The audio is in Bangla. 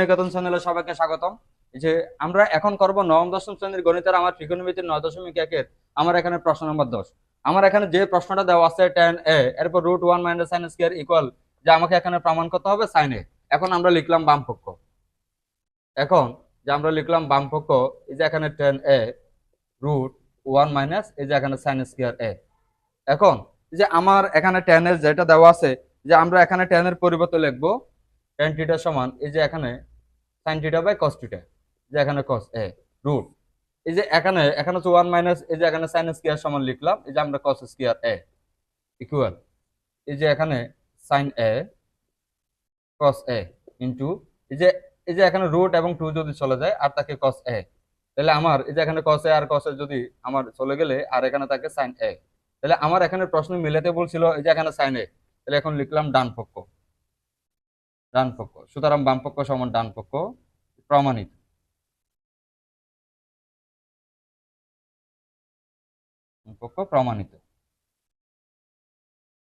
নিকেতন চ্যানেলে সবাইকে স্বাগতম। যে আমরা এখন করব নবম, দশম শ্রেণির গণিতের আমার ত্রিকোণমিতির নয় দশমিক একের আমার এখানে প্রশ্ন নম্বর দশ। আমার এখানে যে প্রশ্নটা দেওয়া আছে টেন এ এরপর root one minus sine square equal যে আমাকে এখানে প্রমাণ করতে হবে সাইন এ এখন আমরা লিখলাম বাম পক্ষ। এখন যে আমরা লিখলাম বাম পক্ষ, এই যে এখানে tan A root one minus এই যে এখানে সাইন স্কোয়ার এ এখন যে আমার এখানে টেন এর যেটা দেওয়া আছে, যে আমরা এখানে টেন এর পরিবর্তে লিখব টেন থিটা সমান এই যে এখানে sine theta by cos theta যে এখানে কস এ রুট এই যে এখানে এখানে হচ্ছে ওয়ান মাইনাস এই যে এখানে সাইন স্কোয়ার সমান লিখলাম, এই যে আমরা কস স্কোয়ার এ ইকুয়াল এই যে এখানে সাইন এ কস এ ইন্টু এই যে এই যে এখানে রুট এবং টু যদি চলে যায়, আর তাকে কস এ তাহলে আমার, এই যে এখানে কস এ আর কস এ যদি আমার চলে গেলে, আর এখানে থাকে সাইন এ তাহলে আমার এখানে প্রশ্ন মিলাতে বলছিল, এই যে এখানে সাইন এ তাহলে এখন লিখলাম ডান পক্ষ। ডান পক্ষ সুতরাং বাম পক্ষ সমান ডান পক্ষ প্রমাণিত বাম পক্ষ প্রমাণিত